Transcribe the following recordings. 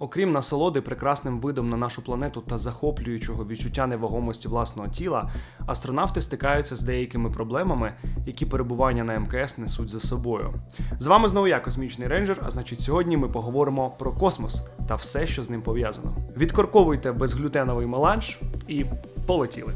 Окрім насолоди прекрасним видом на нашу планету та захоплюючого відчуття невагомості власного тіла, астронавти стикаються з деякими проблемами, які перебування на МКС несуть за собою. З вами знову я, космічний рейнджер. А значить, сьогодні ми поговоримо про космос та все, що з ним пов'язано. Відкорковуйте безглютеновий меланж і полетіли.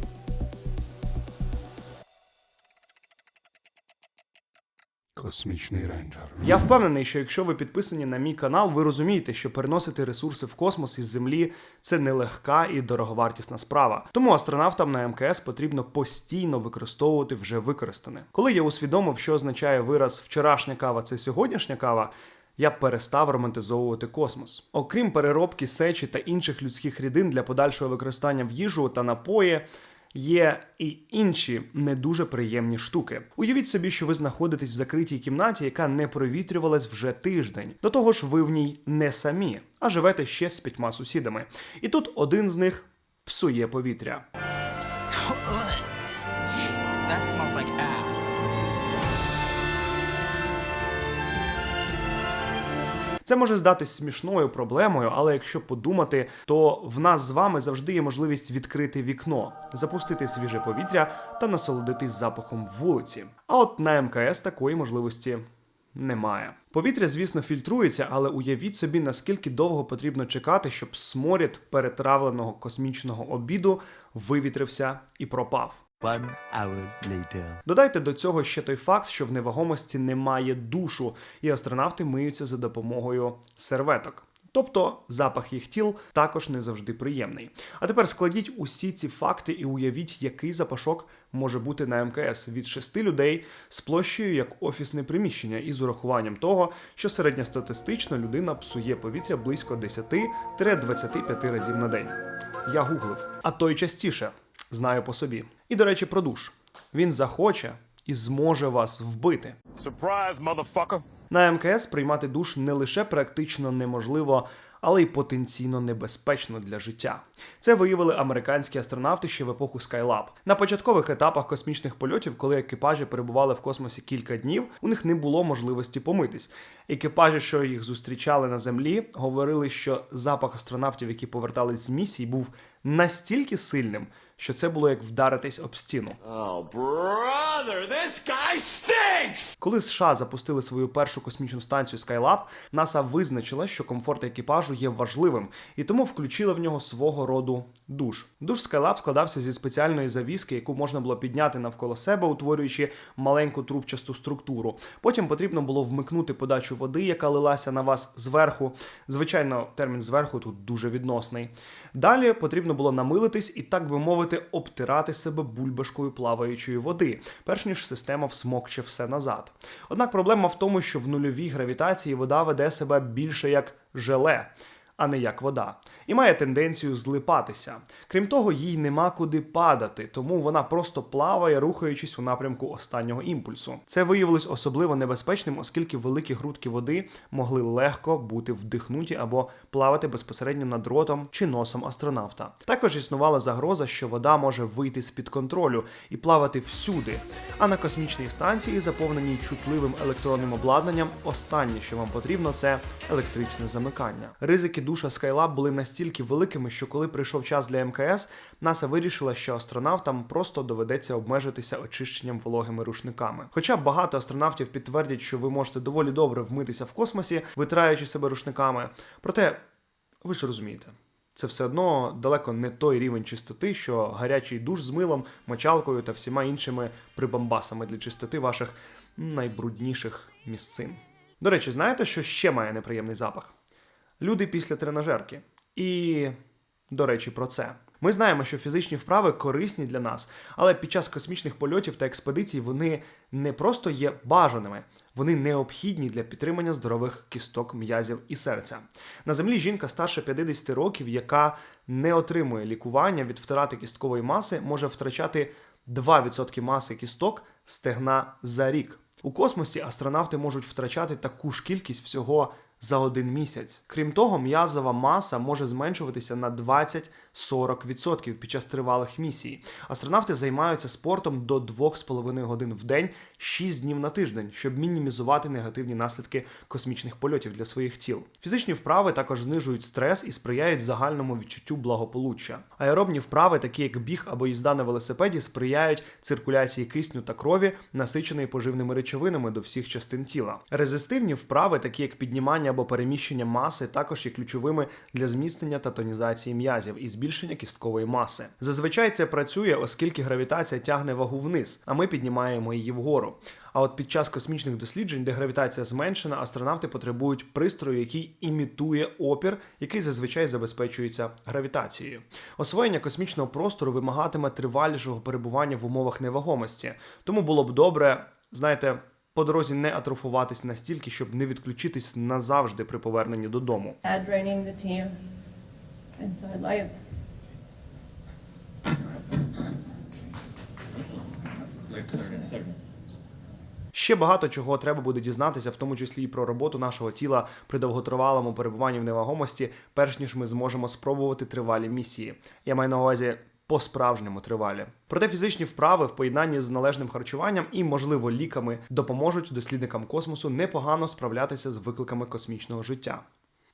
Космічний рейнджер. Я впевнений, що якщо ви підписані на мій канал, ви розумієте, що переносити ресурси в космос із землі це нелегка і дороговартісна справа. Тому астронавтам на МКС потрібно постійно використовувати вже використане. Коли я усвідомив, що означає вираз вчорашня кава це сьогоднішня кава. Я перестав романтизовувати космос. Окрім переробки сечі та інших людських рідин для подальшого використання в їжу та напої, Є і інші не дуже приємні штуки. Уявіть собі, що ви знаходитесь в закритій кімнаті, яка не провітрювалась вже тиждень. До того ж, ви в ній не самі, а живете ще з п'ятьма сусідами. І тут один з них псує повітря. Це може здатись смішною проблемою, але якщо подумати, то в нас з вами завжди є можливість відкрити вікно, запустити свіже повітря та насолодитись запахом вулиці. А от на МКС такої можливості немає. Повітря, звісно, фільтрується, але уявіть собі, наскільки довго потрібно чекати, щоб сморід перетравленого космічного обіду вивітрився і пропав. One hour later. Додайте до цього ще той факт, що в невагомості немає душу, і астронавти миються за допомогою серветок. Тобто запах їх тіл також не завжди приємний. А тепер складіть усі ці факти і уявіть, який запашок може бути на МКС від шести людей з площею як офісне приміщення, і з урахуванням того, що середньостатистично людина псує повітря близько 10-25 разів на день. Я гуглив, а то й частіше знаю по собі. І до речі, про душ. Він захоче і зможе вас вбити. Surprise, motherfucker. На МКС приймати душ не лише практично неможливо, але й потенційно небезпечно для життя. Це виявили американські астронавти ще в епоху Skylab. На початкових етапах космічних польотів, коли екіпажі перебували в космосі кілька днів, у них не було можливості помитись. Екіпажі, що їх зустрічали на землі, говорили, що запах астронавтів, які повертались з місії, був настільки сильним, що це було як вдаритись об стіну. Oh, brother, this guy stinks! Коли США запустили свою першу космічну станцію Skylab, НАСА визначила, що комфорт екіпажу є важливим, і тому включила в нього свого роду душ. Душ Skylab складався зі спеціальної завіски, яку можна було підняти навколо себе, утворюючи маленьку трубчасту структуру. Потім потрібно було вмикнути подачу води, яка лилася на вас зверху. Звичайно, термін зверху тут дуже відносний. Далі потрібно було намилитись і, так би мовити, обтирати себе бульбашкою плаваючої води, перш ніж система всмокче все назад. Однак проблема в тому, що в нульовій гравітації вода веде себе більше як желе. А не як вода, і має тенденцію злипатися. Крім того, їй нема куди падати, тому вона просто плаває, рухаючись у напрямку останнього імпульсу. Це виявилось особливо небезпечним, оскільки великі грудки води могли легко бути вдихнуті або плавати безпосередньо над ротом чи носом астронавта. Також існувала загроза, що вода може вийти з-під контролю і плавати всюди. А на космічній станції, заповненій чутливим електронним обладнанням, останнє, що вам потрібно, це електричне замикання. Ризики душа Skylab були настільки великими, що коли прийшов час для МКС, НАСА вирішила, що астронавтам просто доведеться обмежитися очищенням вологими рушниками. Хоча багато астронавтів підтвердять, що ви можете доволі добре вмитися в космосі, витираючи себе рушниками. Проте, ви ж розумієте. Це все одно далеко не той рівень чистоти, що гарячий душ з милом, мочалкою та всіма іншими прибамбасами для чистоти ваших найбрудніших місцин. До речі, знаєте, що ще має неприємний запах? Люди після тренажерки. І, до речі, про це. Ми знаємо, що фізичні вправи корисні для нас, але під час космічних польотів та експедицій вони не просто є бажаними, вони необхідні для підтримання здорових кісток, м'язів і серця. На землі жінка старше 50 років, яка не отримує лікування від втрати кісткової маси, може втрачати 2% маси кісток стегна за рік. У космосі астронавти можуть втрачати таку ж кількість всього за один місяць. Крім того, м'язова маса може зменшуватися на 20-40% під час тривалих місій. Астронавти займаються спортом до 2,5 годин в день, 6 днів на тиждень, щоб мінімізувати негативні наслідки космічних польотів для своїх тіл. Фізичні вправи також знижують стрес і сприяють загальному відчуттю благополуччя. Аеробні вправи, такі як біг або їзда на велосипеді, сприяють циркуляції кисню та крові, насиченої поживними речовинами до всіх частин тіла. Резистивні вправи, такі як піднімання або переміщення маси, також є ключовими для зміцнення та тонізації м'язів і збільшення кісткової маси. Зазвичай це працює, оскільки гравітація тягне вагу вниз, а ми піднімаємо її вгору. А от під час космічних досліджень, де гравітація зменшена, астронавти потребують пристрою, який імітує опір, який зазвичай забезпечується гравітацією. Освоєння космічного простору вимагатиме тривалішого перебування в умовах невагомості, тому було б добре, знаєте. По дорозі не атрофуватись настільки, щоб не відключитись назавжди при поверненні додому. Ще багато чого треба буде дізнатися, в тому числі і про роботу нашого тіла при довготривалому перебуванні в невагомості, перш ніж ми зможемо спробувати тривалі місії. Я маю на увазі. По-справжньому тривалі. Проте фізичні вправи в поєднанні з належним харчуванням і, можливо, ліками допоможуть дослідникам космосу непогано справлятися з викликами космічного життя.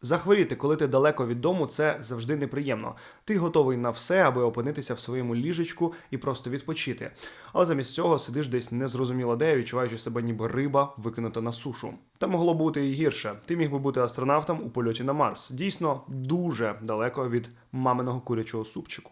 Захворіти, коли ти далеко від дому, це завжди неприємно. Ти готовий на все, аби опинитися в своєму ліжечку і просто відпочити. Але замість цього сидиш десь незрозуміло де, відчуваючи себе ніби риба, викинута на сушу. Та могло бути і гірше. Ти міг би бути астронавтом у польоті на Марс. Дійсно, дуже далеко від маминого курячого супчику.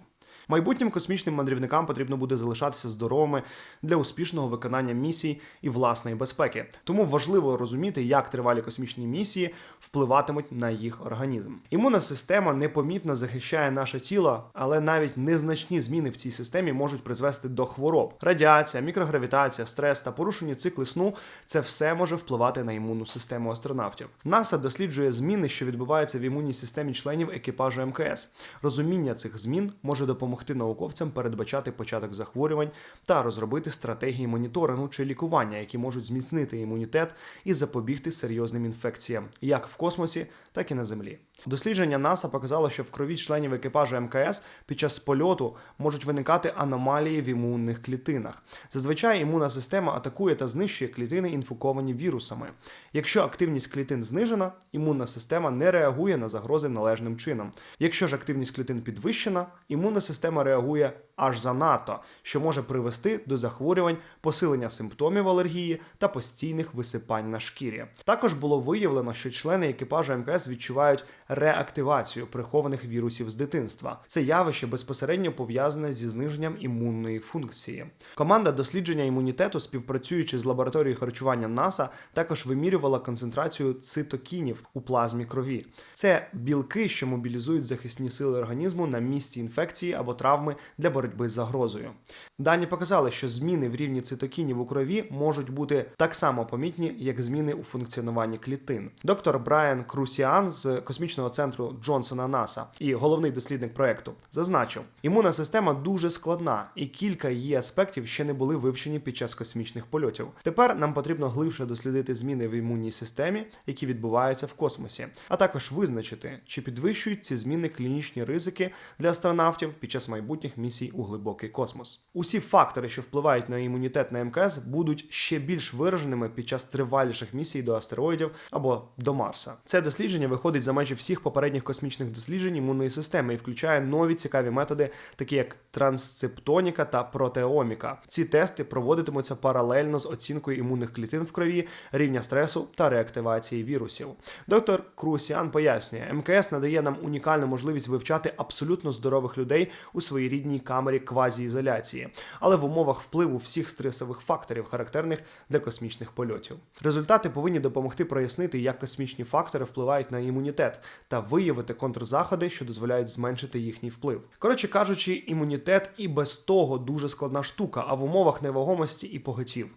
Майбутнім космічним мандрівникам потрібно буде залишатися здоровими для успішного виконання місій і власної безпеки. Тому важливо розуміти, як тривалі космічні місії впливатимуть на їх організм. Імунна система непомітно захищає наше тіло, але навіть незначні зміни в цій системі можуть призвести до хвороб. Радіація, мікрогравітація, стрес та порушені цикли сну це все може впливати на імунну систему астронавтів. НАСА досліджує зміни, що відбуваються в імунній системі членів екіпажу МКС. Розуміння цих змін може допомогти науковцям передбачати початок захворювань та розробити стратегії моніторингу чи лікування, які можуть зміцнити імунітет і запобігти серйозним інфекціям, як в космосі, так і на землі. Дослідження НАСА показало, що в крові членів екіпажу МКС під час польоту можуть виникати аномалії в імунних клітинах. Зазвичай імунна система атакує та знищує клітини, інфіковані вірусами. Якщо активність клітин знижена, імунна система не реагує на загрози належним чином. Якщо ж активність клітин підвищена, імунна система реагує аж занадто, що може привести до захворювань, посилення симптомів алергії та постійних висипань на шкірі. Також було виявлено, що члени екіпажу МКС відчувають реактивацію прихованих вірусів з дитинства. Це явище безпосередньо пов'язане зі зниженням імунної функції. Команда дослідження імунітету, співпрацюючи з лабораторією харчування НАСА, також вимірювала концентрацію цитокінів у плазмі крові. Це білки, що мобілізують захисні сили організму на місці інфекції або травми для боротьби з загрозою. Дані показали, що зміни в рівні цитокінів у крові можуть бути так само помітні, як зміни у функціонуванні клітин. Доктор Брайан Крусіан з космічного центру Джонсона НАСА і головний дослідник проекту зазначив, імунна система дуже складна, і кілька її аспектів ще не були вивчені під час космічних польотів. Тепер нам потрібно глибше дослідити зміни в імунній системі, які відбуваються в космосі, а також визначити, чи підвищують ці зміни клінічні ризики для астронавтів під час майбутніх місій у глибокий космос. Усі фактори, що впливають на імунітет на МКС, будуть ще більш вираженими під час триваліших місій до астероїдів або до Марса. Це дослідження виходить за межі всіх попередніх космічних досліджень імунної системи і включає нові цікаві методи, такі як трансцептоніка та протеоміка. Ці тести проводитимуться паралельно з оцінкою імунних клітин в крові, рівня стресу та реактивації вірусів. Доктор Крусіан пояснює, МКС надає нам унікальну можливість вивчати абсолютно здорових людей у своїй рідній камері квазіізоляції, але в умовах впливу всіх стресових факторів, характерних для космічних польотів. Результати повинні допомогти прояснити, як космічні фактори впливають на імунітет та виявити контрзаходи, що дозволяють зменшити їхній вплив. Коротше кажучи, імунітет і без того дуже складна штука, а в умовах невагомості і поготів.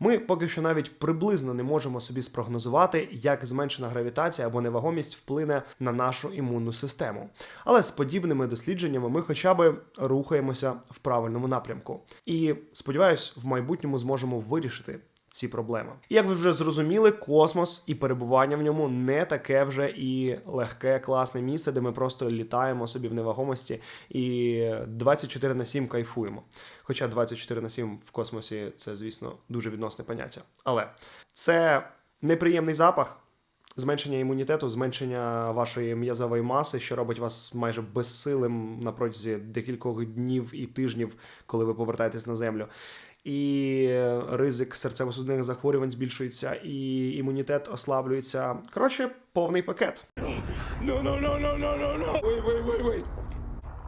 Ми поки що навіть приблизно не можемо собі спрогнозувати, як зменшена гравітація або невагомість вплине на нашу імунну систему. Але з подібними дослідженнями ми хоча б рухаємося в правильному напрямку. І сподіваюсь, в майбутньому зможемо вирішити ці проблеми. Як ви вже зрозуміли, космос і перебування в ньому не таке вже і легке, класне місце, де ми просто літаємо собі в невагомості і 24 на 7 кайфуємо. Хоча 24 на 7 в космосі це, звісно, дуже відносне поняття. Але це неприємний запах. Зменшення імунітету, зменшення вашої м'язової маси, що робить вас майже безсилим на протязі декількох днів і тижнів, коли ви повертаєтесь на землю. І ризик серцево-судинних захворювань збільшується, і імунітет ослаблюється. Коротше, повний пакет. No, no, no, no, no, no, no. Wait, wait, wait, wait.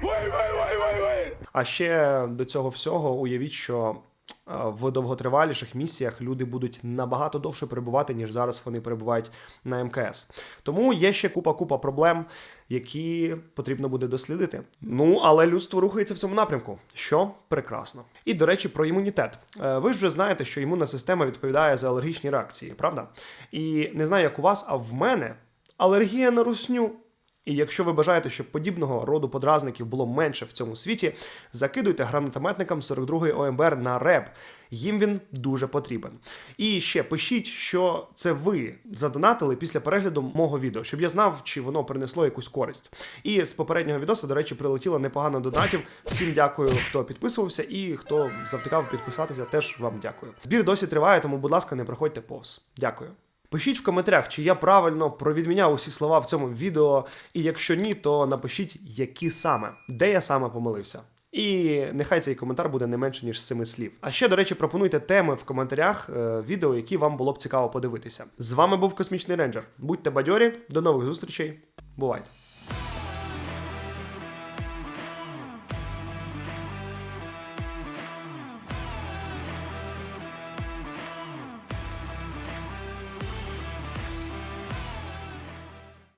Wait, wait, wait, wait, wait. А ще до цього всього уявіть, що в довготриваліших місіях люди будуть набагато довше перебувати, ніж зараз вони перебувають на МКС. Тому є ще купа-купа проблем, які потрібно буде дослідити. Ну але людство рухається в цьому напрямку, що прекрасно. І до речі, про імунітет. Е, Ви ж вже знаєте, що імунна система відповідає за алергічні реакції, правда? І не знаю, як у вас, а в мене алергія на русню. І якщо ви бажаєте, щоб подібного роду подразників було менше в цьому світі, закидуйте гранатометникам 42-ї ОМБР на реп. Їм він дуже потрібен. І ще пишіть, що це ви задонатили після перегляду мого відео, щоб я знав, чи воно принесло якусь користь. І з попереднього відосу, до речі, прилетіло непогано донатів. Всім дякую, хто підписувався, і хто завтикав підписатися, теж вам дякую. Збір досі триває, тому, будь ласка, не проходьте повз. Дякую. Пишіть в коментарях, чи я правильно провідміняв усі слова в цьому відео, і якщо ні, то напишіть, які саме, де я саме помилився. І нехай цей коментар буде не менше ніж семи слів. А ще, до речі, пропонуйте теми в коментарях е, відео, які вам було б цікаво подивитися. З вами був Космічний Ренджер. Будьте бадьорі, до нових зустрічей. Бувайте!